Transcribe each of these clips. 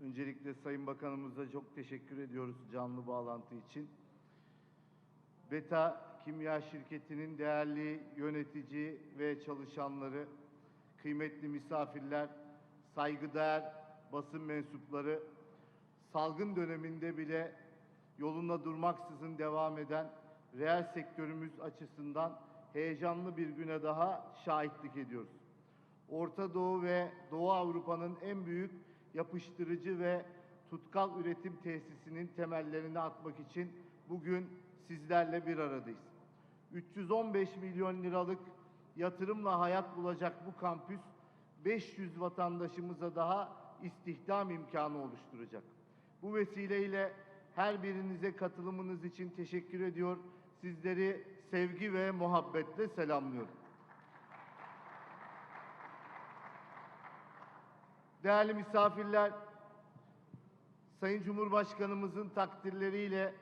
Öncelikle Sayın Bakanımıza çok teşekkür ediyoruz canlı bağlantı için. Beta Kimya Şirketi'nin değerli yönetici ve çalışanları, kıymetli misafirler, saygıdeğer basın mensupları, salgın döneminde bile yolunda durmaksızın devam eden reel sektörümüz açısından heyecanlı bir güne daha şahitlik ediyoruz. Orta Doğu ve Doğu Avrupa'nın en büyük yapıştırıcı ve tutkal üretim tesisinin temellerini atmak için bugün sizlerle bir aradayız. 315 milyon liralık yatırımla hayat bulacak bu kampüs 500 vatandaşımıza daha istihdam imkanı oluşturacak. Bu vesileyle her birinize katılımınız için teşekkür ediyor. Sizleri sevgi ve muhabbetle selamlıyorum. Değerli misafirler, Sayın Cumhurbaşkanımızın takdirleriyle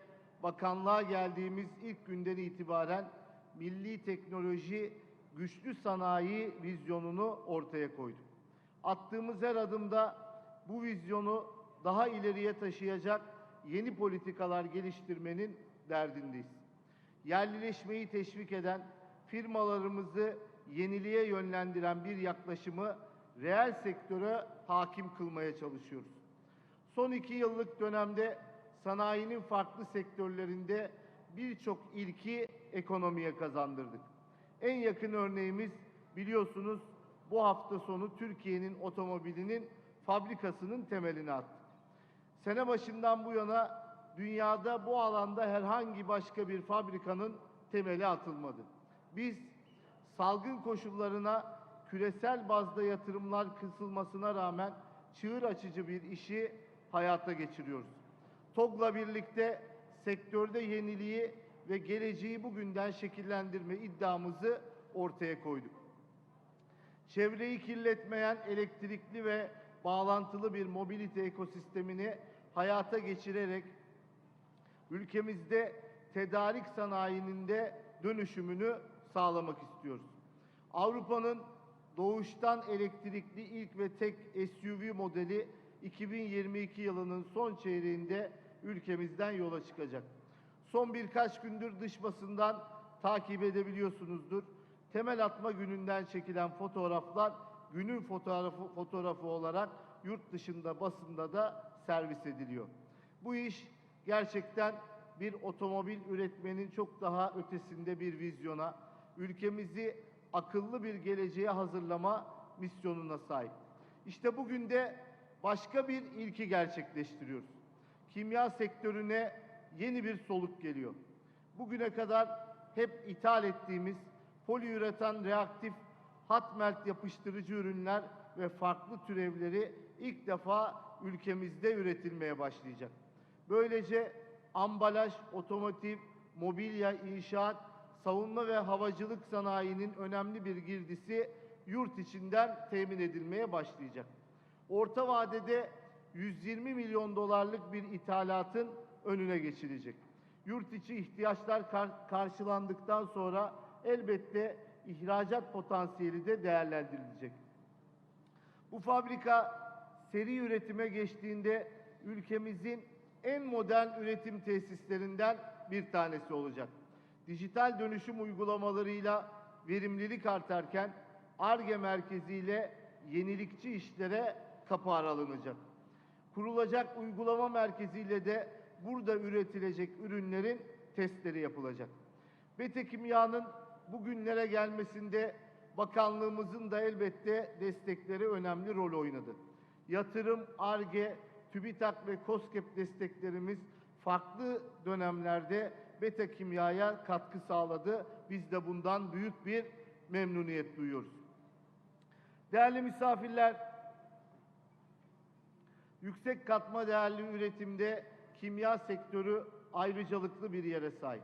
bakanlığa geldiğimiz ilk günden itibaren milli teknoloji güçlü sanayi vizyonunu ortaya koyduk. Attığımız her adımda bu vizyonu daha ileriye taşıyacak yeni politikalar geliştirmenin derdindeyiz. Yerlileşmeyi teşvik eden, firmalarımızı yeniliğe yönlendiren bir yaklaşımı reel sektöre hakim kılmaya çalışıyoruz. Son iki yıllık dönemde sanayinin farklı sektörlerinde birçok ilki ekonomiye kazandırdık. En yakın örneğimiz biliyorsunuz bu hafta sonu Türkiye'nin otomobilinin fabrikasının temelini attık. Sene başından bu yana dünyada bu alanda herhangi başka bir fabrikanın temeli atılmadı. Biz salgın koşullarına küresel bazda yatırımlar kısılmasına rağmen çığır açıcı bir işi hayata geçiriyoruz. TOG'la birlikte sektörde yeniliği ve geleceği bugünden şekillendirme iddiamızı ortaya koyduk. Çevreyi kirletmeyen elektrikli ve bağlantılı bir mobilite ekosistemini hayata geçirerek ülkemizde tedarik sanayinin de dönüşümünü sağlamak istiyoruz. Avrupa'nın doğuştan elektrikli ilk ve tek SUV modeli 2022 yılının son çeyreğinde ülkemizden yola çıkacak. Son birkaç gündür dış basından takip edebiliyorsunuzdur. Temel atma gününden çekilen fotoğraflar günün fotoğrafı, fotoğrafı olarak yurt dışında basında da servis ediliyor. Bu iş gerçekten bir otomobil üretmenin çok daha ötesinde bir vizyona, ülkemizi akıllı bir geleceğe hazırlama misyonuna sahip. İşte bugün de başka bir ilki gerçekleştiriyoruz. Kimya sektörüne yeni bir soluk geliyor. Bugüne kadar hep ithal ettiğimiz poliüretan reaktif hot melt yapıştırıcı ürünler ve farklı türevleri ilk defa ülkemizde üretilmeye başlayacak. Böylece ambalaj, otomotiv, mobilya, inşaat, savunma ve havacılık sanayinin önemli bir girdisi yurt içinden temin edilmeye başlayacak. Orta vadede 120 milyon dolarlık bir ithalatın önüne geçilecek. Yurt içi ihtiyaçlar kar- karşılandıktan sonra elbette ihracat potansiyeli de değerlendirilecek. Bu fabrika seri üretime geçtiğinde ülkemizin en modern üretim tesislerinden bir tanesi olacak. Dijital dönüşüm uygulamalarıyla verimlilik artarken ARGE merkeziyle yenilikçi işlere kapı aralınacak. Kurulacak uygulama merkeziyle de burada üretilecek ürünlerin testleri yapılacak. Bete Kimya'nın bugünlere gelmesinde bakanlığımızın da elbette destekleri önemli rol oynadı. Yatırım, ARGE, TÜBİTAK ve KOSGEB desteklerimiz farklı dönemlerde Beta Kimya'ya katkı sağladı. Biz de bundan büyük bir memnuniyet duyuyoruz. Değerli misafirler, yüksek katma değerli üretimde kimya sektörü ayrıcalıklı bir yere sahip.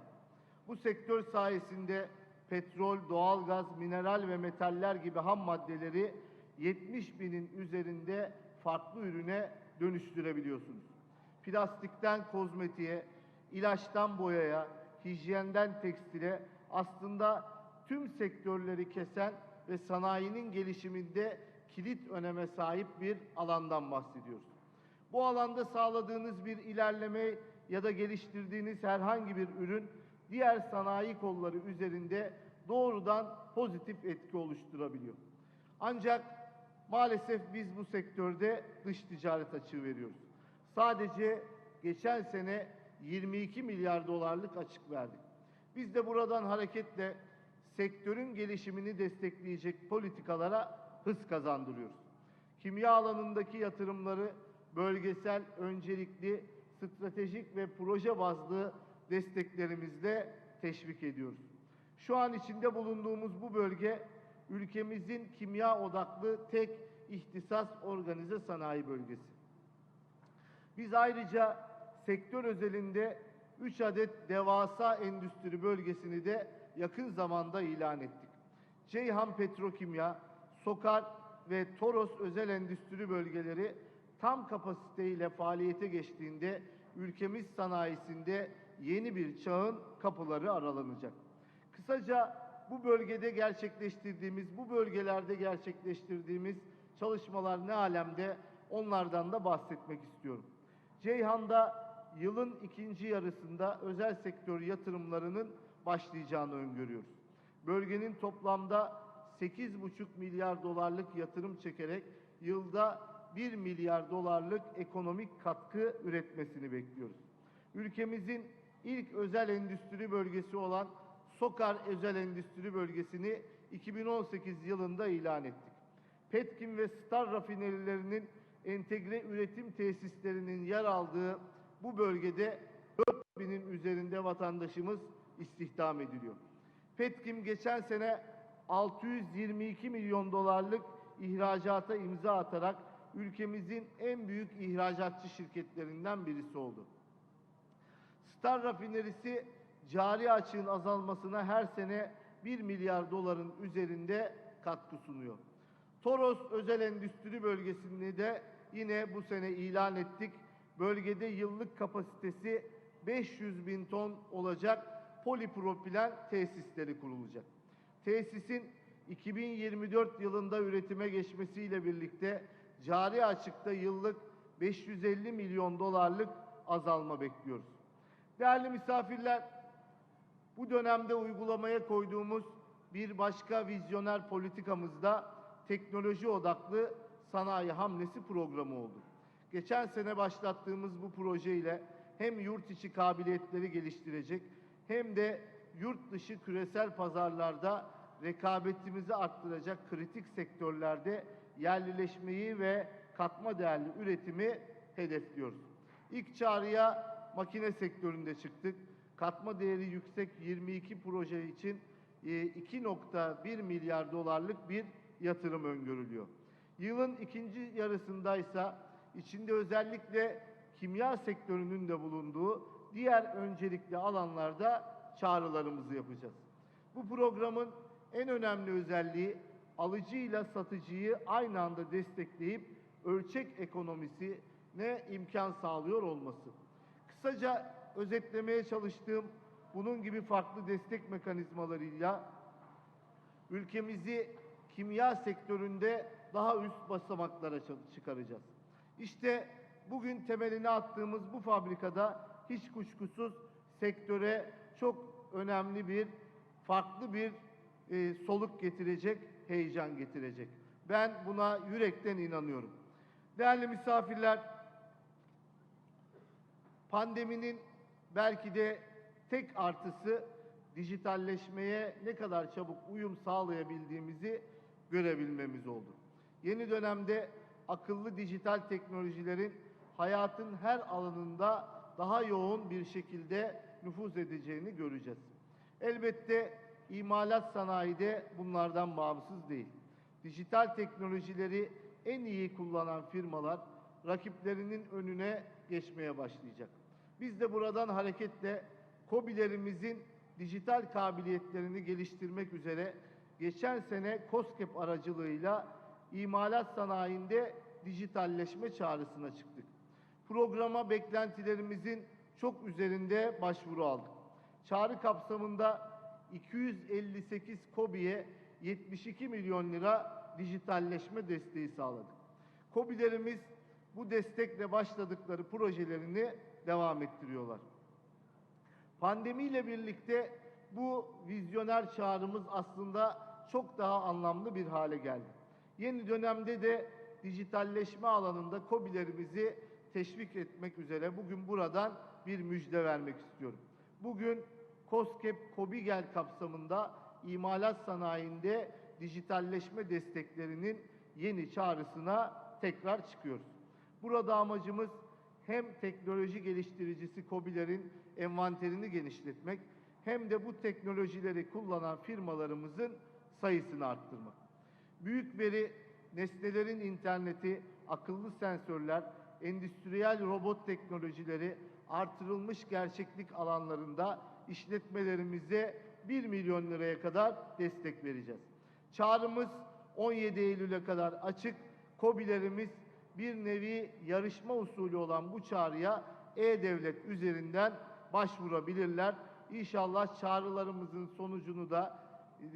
Bu sektör sayesinde petrol, doğalgaz, mineral ve metaller gibi ham maddeleri 70 binin üzerinde farklı ürüne dönüştürebiliyorsunuz. Plastikten kozmetiğe, ilaçtan boyaya, hijyenden tekstile aslında tüm sektörleri kesen ve sanayinin gelişiminde kilit öneme sahip bir alandan bahsediyoruz. Bu alanda sağladığınız bir ilerleme ya da geliştirdiğiniz herhangi bir ürün diğer sanayi kolları üzerinde doğrudan pozitif etki oluşturabiliyor. Ancak maalesef biz bu sektörde dış ticaret açığı veriyoruz. Sadece geçen sene 22 milyar dolarlık açık verdik. Biz de buradan hareketle sektörün gelişimini destekleyecek politikalara hız kazandırıyoruz. Kimya alanındaki yatırımları bölgesel, öncelikli, stratejik ve proje bazlı desteklerimizle teşvik ediyoruz. Şu an içinde bulunduğumuz bu bölge ülkemizin kimya odaklı tek ihtisas organize sanayi bölgesi. Biz ayrıca sektör özelinde 3 adet devasa endüstri bölgesini de yakın zamanda ilan ettik. Ceyhan Petrokimya, Sokar ve Toros özel endüstri bölgeleri tam kapasiteyle faaliyete geçtiğinde ülkemiz sanayisinde yeni bir çağın kapıları aralanacak. Kısaca bu bölgede gerçekleştirdiğimiz, bu bölgelerde gerçekleştirdiğimiz çalışmalar ne alemde onlardan da bahsetmek istiyorum. Ceyhan'da yılın ikinci yarısında özel sektör yatırımlarının başlayacağını öngörüyoruz. Bölgenin toplamda 8,5 milyar dolarlık yatırım çekerek yılda 1 milyar dolarlık ekonomik katkı üretmesini bekliyoruz. Ülkemizin ilk özel endüstri bölgesi olan Sokar Özel Endüstri Bölgesi'ni 2018 yılında ilan ettik. Petkim ve Star rafinerilerinin entegre üretim tesislerinin yer aldığı bu bölgede 4000'in üzerinde vatandaşımız istihdam ediliyor. Petkim geçen sene 622 milyon dolarlık ihracata imza atarak ülkemizin en büyük ihracatçı şirketlerinden birisi oldu. Star rafinerisi cari açığın azalmasına her sene 1 milyar doların üzerinde katkı sunuyor. Toros özel endüstri bölgesini de yine bu sene ilan ettik. Bölgede yıllık kapasitesi 500 bin ton olacak polipropilen tesisleri kurulacak. Tesisin 2024 yılında üretime geçmesiyle birlikte cari açıkta yıllık 550 milyon dolarlık azalma bekliyoruz. Değerli misafirler, bu dönemde uygulamaya koyduğumuz bir başka vizyoner politikamızda teknoloji odaklı sanayi hamlesi programı oldu. Geçen sene başlattığımız bu proje ile hem yurt içi kabiliyetleri geliştirecek hem de yurt dışı küresel pazarlarda rekabetimizi arttıracak kritik sektörlerde yerlileşmeyi ve katma değerli üretimi hedefliyoruz. İlk çağrıya makine sektöründe çıktık. Katma değeri yüksek 22 proje için e, 2.1 milyar dolarlık bir yatırım öngörülüyor. Yılın ikinci yarısındaysa içinde özellikle kimya sektörünün de bulunduğu diğer öncelikli alanlarda çağrılarımızı yapacağız. Bu programın en önemli özelliği alıcıyla satıcıyı aynı anda destekleyip ölçek ekonomisine imkan sağlıyor olması. Kısaca özetlemeye çalıştığım bunun gibi farklı destek mekanizmalarıyla ülkemizi kimya sektöründe daha üst basamaklara çı- çıkaracağız. İşte bugün temelini attığımız bu fabrikada hiç kuşkusuz sektöre çok önemli bir, farklı bir e, soluk getirecek, heyecan getirecek. Ben buna yürekten inanıyorum. Değerli misafirler, pandeminin belki de tek artısı dijitalleşmeye ne kadar çabuk uyum sağlayabildiğimizi görebilmemiz oldu. Yeni dönemde akıllı dijital teknolojilerin hayatın her alanında daha yoğun bir şekilde nüfuz edeceğini göreceğiz. Elbette imalat sanayi de bunlardan bağımsız değil. Dijital teknolojileri en iyi kullanan firmalar rakiplerinin önüne geçmeye başlayacak. Biz de buradan hareketle KOBİ'lerimizin dijital kabiliyetlerini geliştirmek üzere geçen sene COSGAP aracılığıyla imalat sanayinde dijitalleşme çağrısına çıktık. Programa beklentilerimizin çok üzerinde başvuru aldık. Çağrı kapsamında 258 KOBİ'ye 72 milyon lira dijitalleşme desteği sağladık. KOBİ'lerimiz bu destekle başladıkları projelerini devam ettiriyorlar. Pandemiyle birlikte bu vizyoner çağrımız aslında çok daha anlamlı bir hale geldi. Yeni dönemde de dijitalleşme alanında KOBİ'lerimizi teşvik etmek üzere bugün buradan bir müjde vermek istiyorum. Bugün COSGAP KOBİGEL kapsamında imalat sanayinde dijitalleşme desteklerinin yeni çağrısına tekrar çıkıyoruz. Burada amacımız hem teknoloji geliştiricisi KOBİ'lerin envanterini genişletmek hem de bu teknolojileri kullanan firmalarımızın sayısını arttırmak. Büyük veri, nesnelerin interneti, akıllı sensörler, endüstriyel robot teknolojileri artırılmış gerçeklik alanlarında işletmelerimize 1 milyon liraya kadar destek vereceğiz. Çağrımız 17 Eylül'e kadar açık. KOBİ'lerimiz bir nevi yarışma usulü olan bu çağrıya e-devlet üzerinden başvurabilirler. İnşallah çağrılarımızın sonucunu da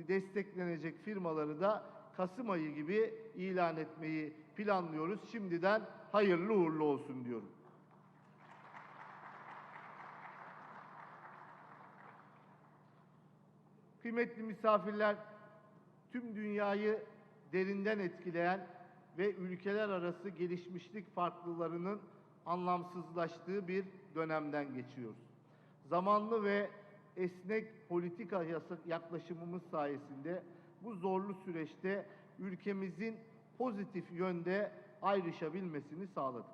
desteklenecek firmaları da Kasım ayı gibi ilan etmeyi planlıyoruz. Şimdiden hayırlı uğurlu olsun diyorum. Kıymetli misafirler, tüm dünyayı derinden etkileyen ve ülkeler arası gelişmişlik farklılarının anlamsızlaştığı bir dönemden geçiyoruz. Zamanlı ve esnek politika yaklaşımımız sayesinde bu zorlu süreçte ülkemizin pozitif yönde ayrışabilmesini sağladık.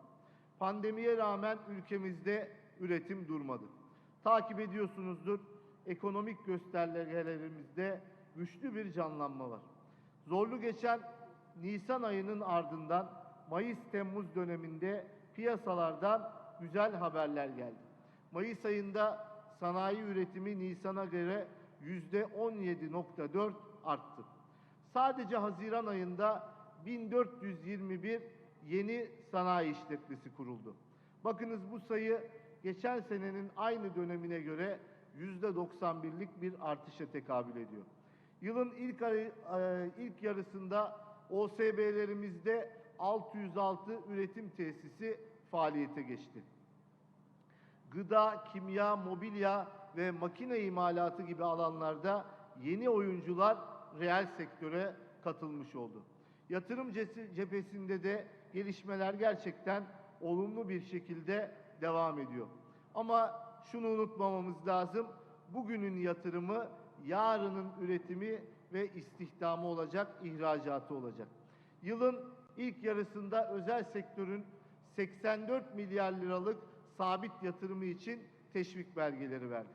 Pandemiye rağmen ülkemizde üretim durmadı. Takip ediyorsunuzdur, ekonomik göstergelerimizde güçlü bir canlanma var. Zorlu geçen Nisan ayının ardından Mayıs-Temmuz döneminde piyasalardan güzel haberler geldi. Mayıs ayında sanayi üretimi Nisan'a göre yüzde 17.4 arttı. Sadece Haziran ayında 1421 yeni sanayi işletmesi kuruldu. Bakınız bu sayı geçen senenin aynı dönemine göre yüzde 91'lik bir artışa tekabül ediyor. Yılın ilk ayı, e, ilk yarısında OSB'lerimizde 606 üretim tesisi faaliyete geçti. Gıda, kimya, mobilya ve makine imalatı gibi alanlarda yeni oyuncular reel sektöre katılmış oldu. Yatırım cephesinde de gelişmeler gerçekten olumlu bir şekilde devam ediyor. Ama şunu unutmamamız lazım. Bugünün yatırımı yarının üretimi ve istihdamı olacak, ihracatı olacak. Yılın ilk yarısında özel sektörün 84 milyar liralık sabit yatırımı için teşvik belgeleri verdi.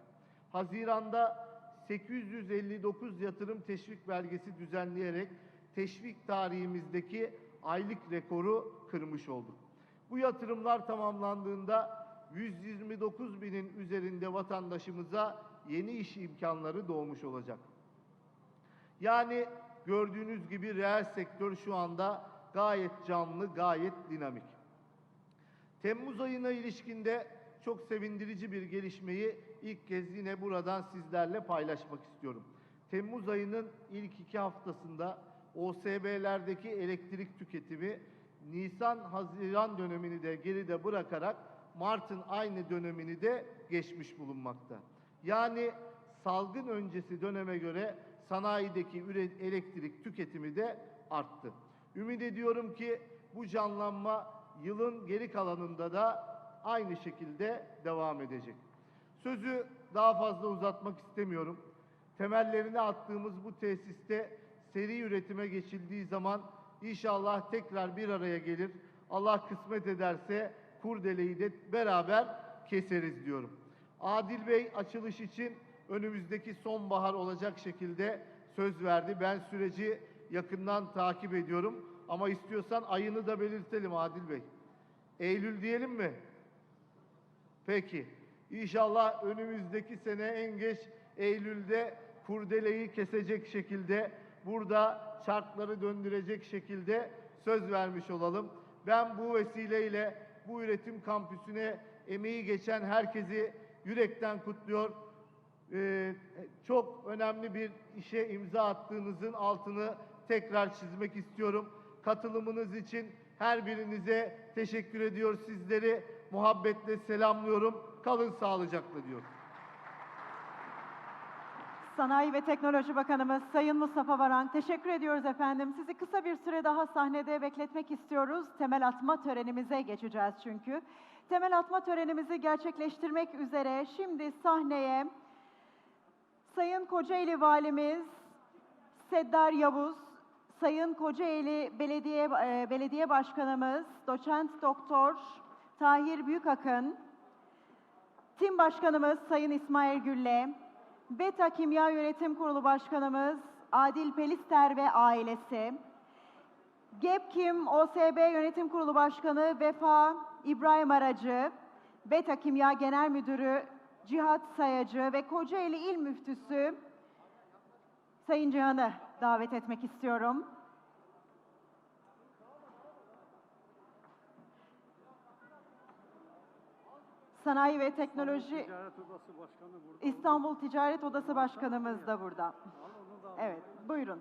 Haziranda 859 yatırım teşvik belgesi düzenleyerek teşvik tarihimizdeki aylık rekoru kırmış olduk. Bu yatırımlar tamamlandığında 129 binin üzerinde vatandaşımıza yeni iş imkanları doğmuş olacak. Yani gördüğünüz gibi reel sektör şu anda gayet canlı, gayet dinamik. Temmuz ayına ilişkinde çok sevindirici bir gelişmeyi ilk kez yine buradan sizlerle paylaşmak istiyorum. Temmuz ayının ilk iki haftasında OSB'lerdeki elektrik tüketimi Nisan-Haziran dönemini de geride bırakarak Mart'ın aynı dönemini de geçmiş bulunmakta. Yani salgın öncesi döneme göre sanayideki elektrik tüketimi de arttı. Ümit ediyorum ki bu canlanma yılın geri kalanında da aynı şekilde devam edecek. Sözü daha fazla uzatmak istemiyorum. Temellerini attığımız bu tesiste seri üretime geçildiği zaman inşallah tekrar bir araya gelir. Allah kısmet ederse kurdeleyi de beraber keseriz diyorum. Adil Bey açılış için önümüzdeki sonbahar olacak şekilde söz verdi. Ben süreci yakından takip ediyorum. Ama istiyorsan ayını da belirtelim Adil Bey. Eylül diyelim mi? Peki. İnşallah önümüzdeki sene en geç Eylül'de kurdeleyi kesecek şekilde burada çarkları döndürecek şekilde söz vermiş olalım. Ben bu vesileyle bu üretim kampüsüne emeği geçen herkesi yürekten kutluyor. Ee, çok önemli bir işe imza attığınızın altını tekrar çizmek istiyorum. Katılımınız için Her birinize teşekkür ediyor. Sizleri muhabbetle selamlıyorum. Kalın sağlıcakla diyorum. Sanayi ve Teknoloji Bakanımız Sayın Mustafa Varank teşekkür ediyoruz efendim. Sizi kısa bir süre daha sahnede bekletmek istiyoruz. Temel atma törenimize geçeceğiz çünkü. Temel atma törenimizi gerçekleştirmek üzere şimdi sahneye Sayın Kocaeli Valimiz Seddar Yavuz, Sayın Kocaeli Belediye e, Belediye Başkanımız Doçent Doktor Tahir Büyükakın, Tim Başkanımız Sayın İsmail Gülle, Beta Kimya Yönetim Kurulu Başkanımız Adil Pelister ve ailesi, GEPKİM OSB Yönetim Kurulu Başkanı Vefa İbrahim Aracı, Beta Kimya Genel Müdürü Cihat Sayacı ve Kocaeli İl Müftüsü Sayın Cihan'ı davet etmek istiyorum. Sanayi ve Teknoloji Ticaret Odası Başkanı burada. İstanbul Ticaret Odası Başkanımız da burada. Evet, buyurun.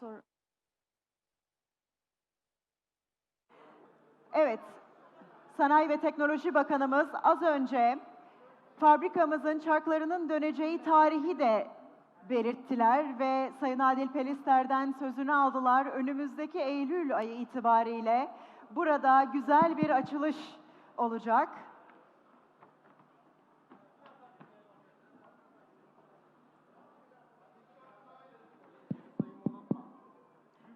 Sor- Evet, Sanayi ve Teknoloji Bakanımız az önce fabrikamızın çarklarının döneceği tarihi de belirttiler ve Sayın Adil Pelister'den sözünü aldılar. Önümüzdeki Eylül ayı itibariyle burada güzel bir açılış olacak.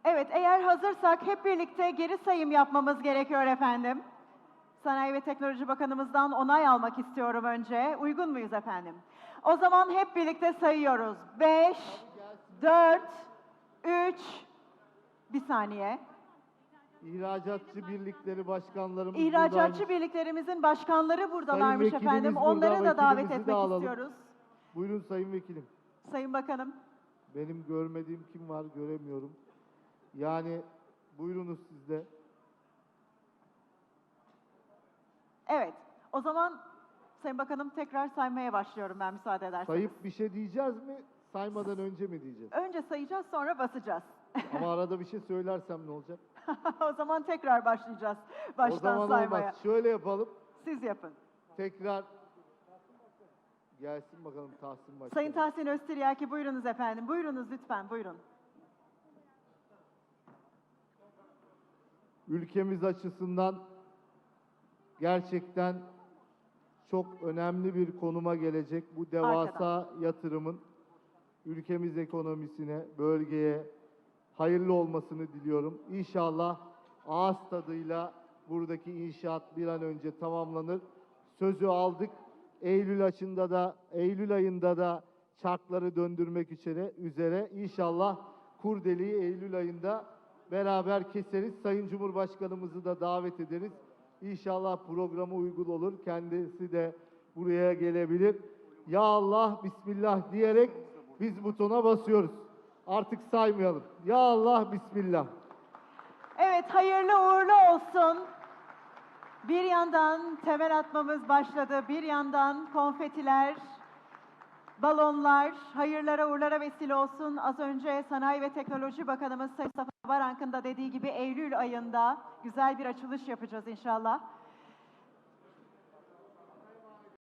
Evet, eğer hazırsak hep birlikte geri sayım yapmamız gerekiyor efendim. Sanayi ve Teknoloji Bakanımızdan onay almak istiyorum önce. Uygun muyuz efendim? O zaman hep birlikte sayıyoruz. 5, 4, 3, bir saniye. İhracatçı birlikleri başkanlarımız İhracatçı buradaymış. birliklerimizin başkanları buradalarmış vekilimiz efendim. burada, Onları da davet vekilimizi de etmek alalım. istiyoruz. Buyurun Sayın Vekilim. Sayın Bakanım. Benim görmediğim kim var göremiyorum. Yani buyurunuz siz de. Evet. O zaman Sayın Bakanım tekrar saymaya başlıyorum ben müsaade ederseniz. Sayıp bir şey diyeceğiz mi? Saymadan önce mi diyeceğiz? Önce sayacağız sonra basacağız. Ama arada bir şey söylersem ne olacak? o zaman tekrar başlayacağız. o Baştan zaman saymaya. olmaz. Şöyle yapalım. Siz yapın. Tekrar gelsin bakalım Tahsin Başkanım. Sayın Tahsin Öztiryaki buyurunuz efendim. Buyurunuz lütfen buyurun. ülkemiz açısından gerçekten çok önemli bir konuma gelecek bu devasa yatırımın ülkemiz ekonomisine, bölgeye hayırlı olmasını diliyorum. İnşallah ağız tadıyla buradaki inşaat bir an önce tamamlanır. Sözü aldık. Eylül ayında da Eylül ayında da çarkları döndürmek üzere üzere inşallah kurdeliği Eylül ayında beraber keseriz. Sayın Cumhurbaşkanımızı da davet ederiz. İnşallah programa uygun olur. Kendisi de buraya gelebilir. Ya Allah, Bismillah diyerek biz butona basıyoruz. Artık saymayalım. Ya Allah, Bismillah. Evet hayırlı uğurlu olsun. Bir yandan temel atmamız başladı. Bir yandan konfetiler, balonlar, hayırlara uğurlara vesile olsun. Az önce Sanayi ve Teknoloji Bakanımız Sayın Mustafa Varank'ın da dediği gibi Eylül ayında güzel bir açılış yapacağız inşallah.